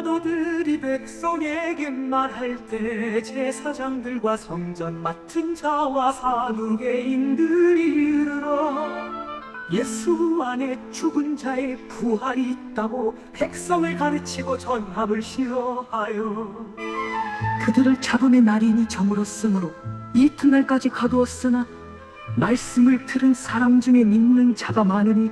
사도들이 백성에게 말할 때 제사장들과 성전 맡은 자와 사두개인들이 이르러 예수 안에 죽은 자의 부활이 있다고 백성을 가르치고 전합을 싫어하여 그들을 잡음의 날이니 저물었으므로 이튿날까지 가두었으나 말씀을 들은 사람 중에 믿는 자가 많으니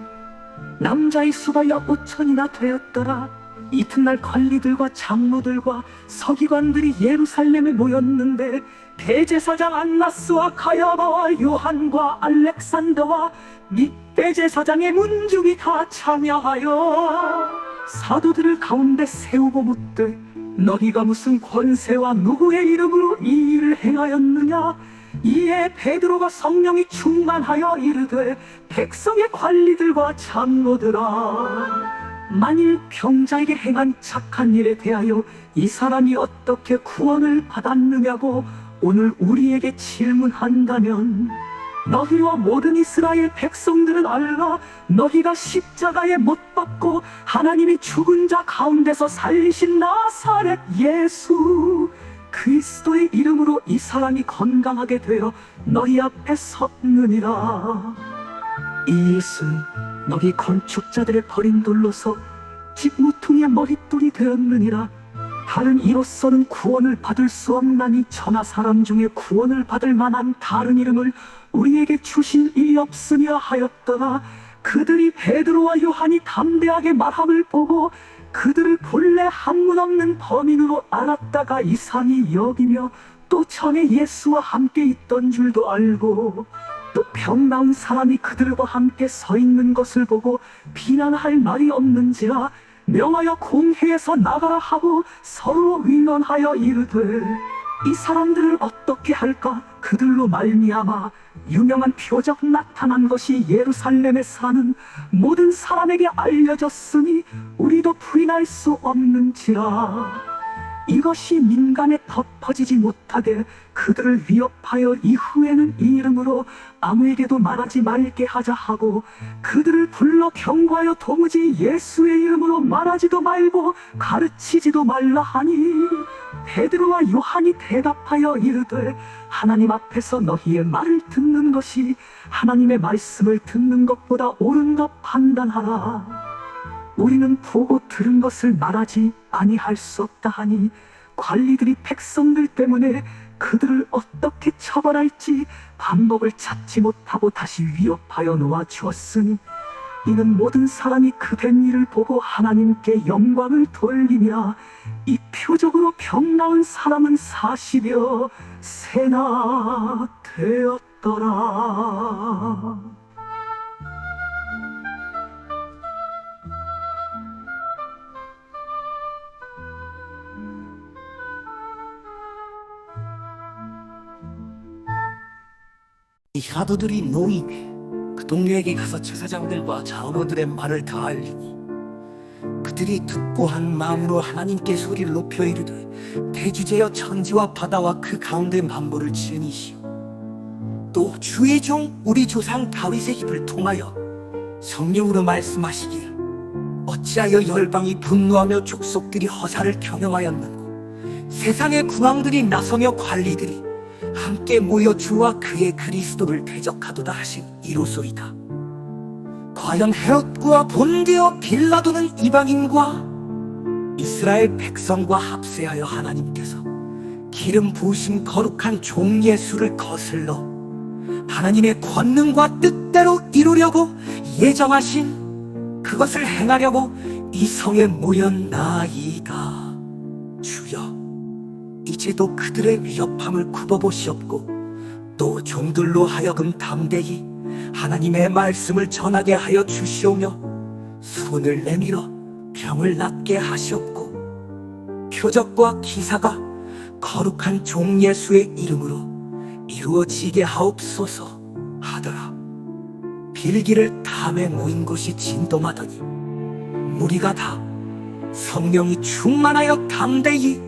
남자의 수가 약 오천이나 되었더라 이튿날 관리들과 장로들과 서기관들이 예루살렘에 모였는데 대제사장 안나스와 가야바와 요한과 알렉산더와 및 대제사장의 문중이 다 참여하여 사도들을 가운데 세우고 묻되 너희가 무슨 권세와 누구의 이름으로 이 일을 행하였느냐? 이에 베드로가 성령이 충만하여 이르되 백성의 관리들과 장로들아 만일 병자에게 행한 착한 일에 대하여 이 사람이 어떻게 구원을 받았느냐고 오늘 우리에게 질문한다면 너희와 모든 이스라엘 백성들은 알라 너희가 십자가에 못 박고 하나님이 죽은 자 가운데서 살리신 나사렛 예수 그리스도의 이름으로 이 사람이 건강하게 되어 너희 앞에 섰느니라. 이 예수는 너희 건축자들의 버린 돌로서 집 무퉁이의 머릿돌이 되었느니라. 다른 이로서는 구원을 받을 수 없나니 천하 사람 중에 구원을 받을 만한 다른 이름을 우리에게 주신 일이 없으며 하였더라. 그들이 베드로와 요한이 담대하게 말함을 보고 그들을 본래 학문 없는 범인으로 알았다가 이상히 여기며 또 전에 예수와 함께 있던 줄도 알고 또 병 나은 사람이 그들과 함께 서 있는 것을 보고 비난할 말이 없는지라 명하여 공회에서 나가라 하고 서로 위론하여 이르되 이 사람들을 어떻게 할까? 그들로 말미암아 유명한 표적 나타난 것이 예루살렘에 사는 모든 사람에게 알려졌으니 우리도 부인할 수 없는지라 이것이 민간에 덮어지지 못하게 그들을 위협하여 이후에는 이 이름으로 아무에게도 말하지 말게 하자 하고 그들을 불러 경고하여 도무지 예수의 이름으로 말하지도 말고 가르치지도 말라 하니 베드로와 요한이 대답하여 이르되 하나님 앞에서 너희의 말을 듣는 것이 하나님의 말씀을 듣는 것보다 옳은 것 판단하라 우리는 보고 들은 것을 말하지 아니할 수 없다 하니 관리들이 백성들 때문에 그들을 어떻게 처벌할지 방법을 찾지 못하고 다시 위협하여 놓아 주었으니 이는 모든 사람이 그 된 일을 보고 하나님께 영광을 돌리며 이 표적으로 병 나은 사람은 사십여 세나 되었더라. 이 사도들이 노임에 그 동네에게 가서 제사장들과 장로들의 말을 다 알리니 그들이 듣고 한 마음으로 하나님께 소리를 높여 이르되 대주제여 천지와 바다와 그 가운데 만물을 지으시오. 또 주의 종 우리 조상 다윗의 입을 통하여 성령으로 말씀하시기를 어찌하여 열방이 분노하며 족속들이 허사를 경영하였는고 세상의 궁왕들이 나서며 관리들이 함께 모여 주와 그의 그리스도를 대적하도다 하신 이로소이다. 과연 헤롯과 본디어 빌라도는 이방인과 이스라엘 백성과 합세하여 하나님께서 기름 부으신 거룩한 종 예수를 거슬러 하나님의 권능과 뜻대로 이루려고 예정하신 그것을 행하려고 이 성에 모였나이다. 주여. 이제도 그들의 위협함을 굽어보시옵고 또 종들로 하여금 담대히 하나님의 말씀을 전하게 하여 주시오며 손을 내밀어 병을 낫게 하시옵고 표적과 기사가 거룩한 종 예수의 이름으로 이루어지게 하옵소서 하더라. 빌기를 담에 모인 곳이 진동하더니 무리가 다 성령이 충만하여 담대히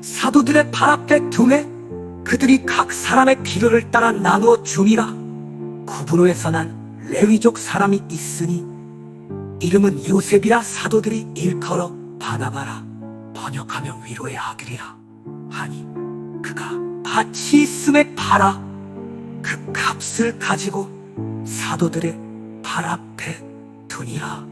사도들의 발 앞에 두매 그들이 각 사람의 필요를 따라 나누어 주니라. 구브로에서 난 레위족 사람이 있으니 이름은 요셉이라 사도들이 일컬어 바나바라 번역하면 위로의 아들이라. 하니 그가 밭이 있음에 팔아 그 값을 가지고 사도들의 발 앞에 두니라